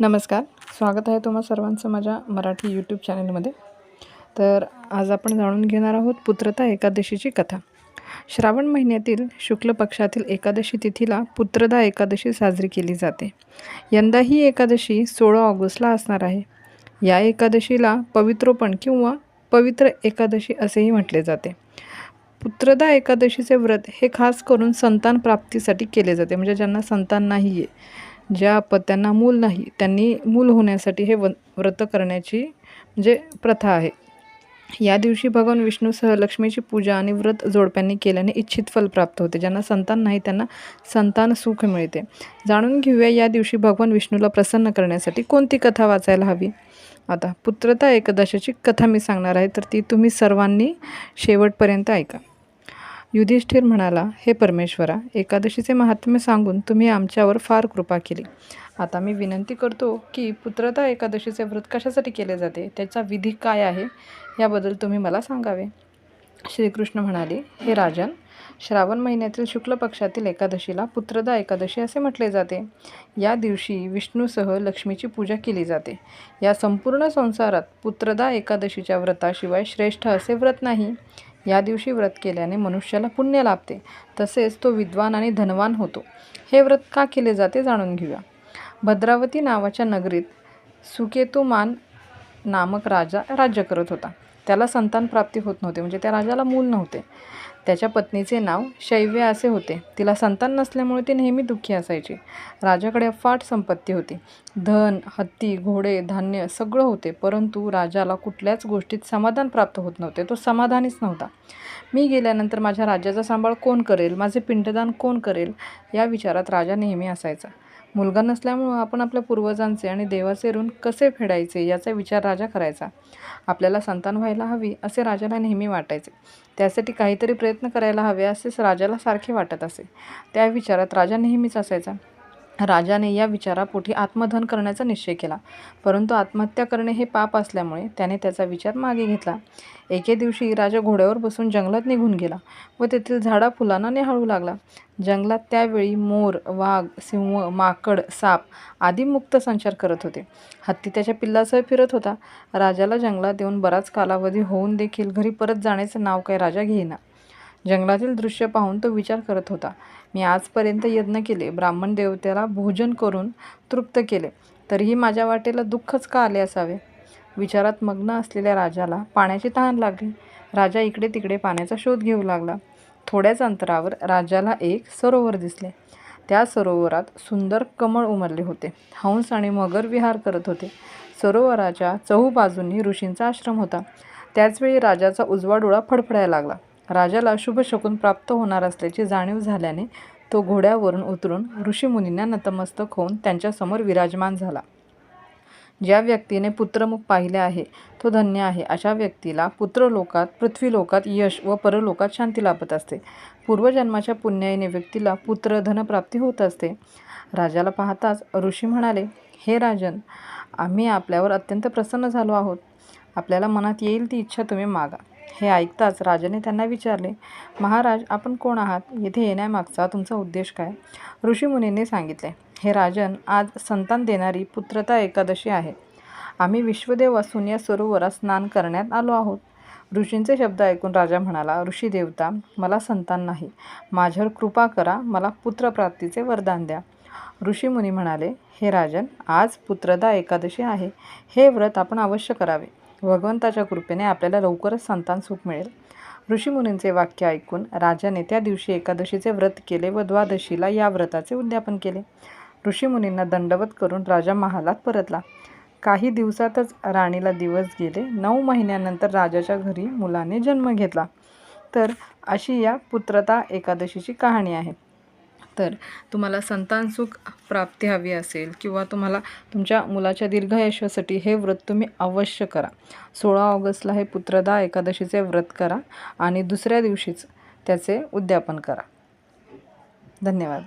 नमस्कार. स्वागत आहे तुम्हा सर्वांचं माझ्या मराठी यूट्यूब चॅनलमध्ये तर आज आपण जाणून घेणार आहोत पुत्रता एकादशीची कथा. श्रावण महिन्यातील शुक्ल पक्षातील एकादशी तिथीला पुत्रदा एकादशी साजरी केली जाते. यंदा ही एकादशी सोळा ऑगस्टला असणार आहे. या एकादशीला पवित्रोपण किंवा पवित्र एकादशी असेही म्हटले जाते. पुत्रदा एकादशीचे व्रत हे खास करून संतान प्राप्तीसाठी केले जाते. म्हणजे ज्यांना संतान नाही आहे ज्या पत्यांना मूल नाही त्यांनी मूल होण्यासाठी हे व व्रत करण्याची म्हणजे प्रथा आहे. या दिवशी भगवान विष्णूसह लक्ष्मीची पूजा आणि व्रत जोडप्यांनी केल्याने इच्छित फल प्राप्त होते. ज्यांना संतान नाही त्यांना संतान सुख मिळते. जाणून घेऊया या दिवशी भगवान विष्णूला प्रसन्न करण्यासाठी कोणती कथा वाचायला हवी? आता पुत्रता एकदशाची कथा मी सांगणार आहे तर ती तुम्ही सर्वांनी शेवटपर्यंत ऐका. युधिष्ठिर म्हणाला हे परमेश्वरा एकादशीचे महात्म्य सांगून तुम्ही आमच्यावर फार कृपा केली. आता मी विनंती करतो की पुत्रता एकादशीचे व्रत कशासाठी केले जाते? त्याचा विधी काय आहे? याबद्दल तुम्ही मला सांगावे. श्रीकृष्ण म्हणाले हे राजन श्रावण महिन्यातील शुक्ल पक्षातील एकादशीला पुत्रदा एकादशी असे म्हटले जाते. या दिवशी विष्णूसह लक्ष्मीची पूजा केली जाते. या संपूर्ण संसारात पुत्रदा एकादशीच्या व्रताशिवाय श्रेष्ठ असे व्रत नाही. या दिवशी व्रत केल्याने मनुष्याला पुण्य लाभते. तसेच तो विद्वान आणि धनवान होतो. हे व्रत का केले जाते जाणून घेऊया. भद्रावती नावाच्या नगरीत सुकेतुमान नामक राजा राज्य करत होता. त्याला संतान प्राप्ती होत नव्हते म्हणजे त्या राजाला मूल नव्हते. त्याच्या पत्नीचे नाव शैव्य असे होते. तिला संतान नसल्यामुळे ती नेहमी दुःखी असायची. राजाकडे अफाट संपत्ती होती. धन हत्ती घोडे धान्य सगळं होते परंतु राजाला कुठल्याच गोष्टीत समाधान प्राप्त होत नव्हते. तो समाधानीच नव्हता. मी गेल्यानंतर माझ्या राज्याचा सांभाळ कोण करेल? माझे पिंडदान कोण करेल? या विचारात राजा नेहमी असायचा. मुलगा नसल्यामुळं आपण आपल्या पूर्वजांचे आणि देवाचे ऋण कसे फेडायचे याचा विचार राजा करायचा. आपल्याला संतान व्हायला हवी असे राजाला नेहमी वाटायचे. त्यासाठी काहीतरी प्रयत्न करायला हवे असेच राजाला सारखे वाटत असे. त्या विचारात राजा नेहमीच असायचा. राजाने या विचारापोटी आत्मधन करण्याचा निश्चय केला. परंतु आत्महत्या करणे हे पाप असल्यामुळे त्याने त्याचा विचार मागे घेतला. एके दिवशी राजा घोड्यावर बसून जंगलात निघून गेला व तेथील झाडा फुलांना निहाळू लागला. जंगलात त्यावेळी मोर वाघ सिंह माकड साप आदी मुक्त संचार करत होते. हत्ती त्याच्या पिल्लासह फिरत होता. राजाला जंगलात येऊन बराच कालावधी होऊन देखील घरी परत जाण्याचं नाव काय राजा घेईना. जंगलातील दृश्य पाहून तो विचार करत होता. मी आजपर्यंत यत्न केले. ब्राह्मण देवतेला भोजन करून तृप्त केले. तरीही माझ्या वाटेला दुःखच का आले असावे? विचारात मग्न असलेल्या राजाला पाण्याची तहान लागली. राजा इकडे तिकडे पाण्याचा शोध घेऊ लागला. थोड्याच अंतरावर राजाला एक सरोवर दिसले. त्या सरोवरात सुंदर कमळ उमरले होते. हंस आणि मगर विहार करत होते. सरोवराच्या चहूबाजूंनी ऋषींचा आश्रम होता. त्याचवेळी राजाचा उजवा डोळा फडफडायला लागला. राजाला शुभ शकून प्राप्त होणार असल्याची जाणीव झाल्याने तो घोड्यावरून उतरून ऋषीमुनींना नतमस्तक होऊन त्यांच्यासमोर विराजमान झाला. ज्या व्यक्तीने पुत्रमुख पाहिले आहे तो धन्य आहे. अशा व्यक्तीला पुत्रलोकात पृथ्वीलोकात यश व परलोकात शांती लाभत असते. पूर्वजन्माच्या पुण्याईने व्यक्तीला पुत्र धनप्राप्ती होत असते. राजाला पाहताच ऋषी म्हणाले हे राजन आम्ही आपल्यावर अत्यंत प्रसन्न झालो आहोत. आपल्याला मनात येईल ती इच्छा तुम्ही मागा. हे ऐकताच राजाने त्यांना विचारले महाराज आपण कोण आहात? येथे येण्यामागचा तुमचा उद्देश काय? ऋषीमुनींनी सांगितले हे राजन आज संतान देणारी पुत्रता एकादशी आहे. आम्ही विश्वदेव असून या सरोवरात स्नान करण्यात आलो आहोत. ऋषींचे शब्द ऐकून राजा म्हणाला ऋषी देवता मला संतान नाही. माझ्यावर कृपा करा मला पुत्रप्राप्तीचे वरदान द्या. ऋषीमुनी म्हणाले हे राजन आज पुत्रदा एकादशी आहे. हे व्रत आपण अवश्य करावे. भगवंताच्या कृपेने आपल्याला लवकरच संतान सुख मिळेल. ऋषीमुनींचे वाक्य ऐकून राजाने त्या दिवशी एकादशीचे व्रत केले व द्वादशीला या व्रताचे उद्यापन केले. ऋषीमुनींना दंडवत करून राजा महालात परतला. काही दिवसातच राणीला दिवस गेले. नऊ महिन्यानंतर राजाच्या घरी मुलाने जन्म घेतला. तर अशी या पुत्रता एकादशीची कहाणी आहे. तर तुम्हाला संतान सुख प्राप्ती हवी असेल किंवा तुम्हाला तुमच्या मुलाच्या दीर्घायुष्यासाठी हे व्रत तुम्ही अवश्य करा. सोळा ऑगस्टला हे पुत्रदा एकादशीचे व्रत करा आणि दुसऱ्या दिवशीच त्याचे उद्यापन करा. धन्यवाद.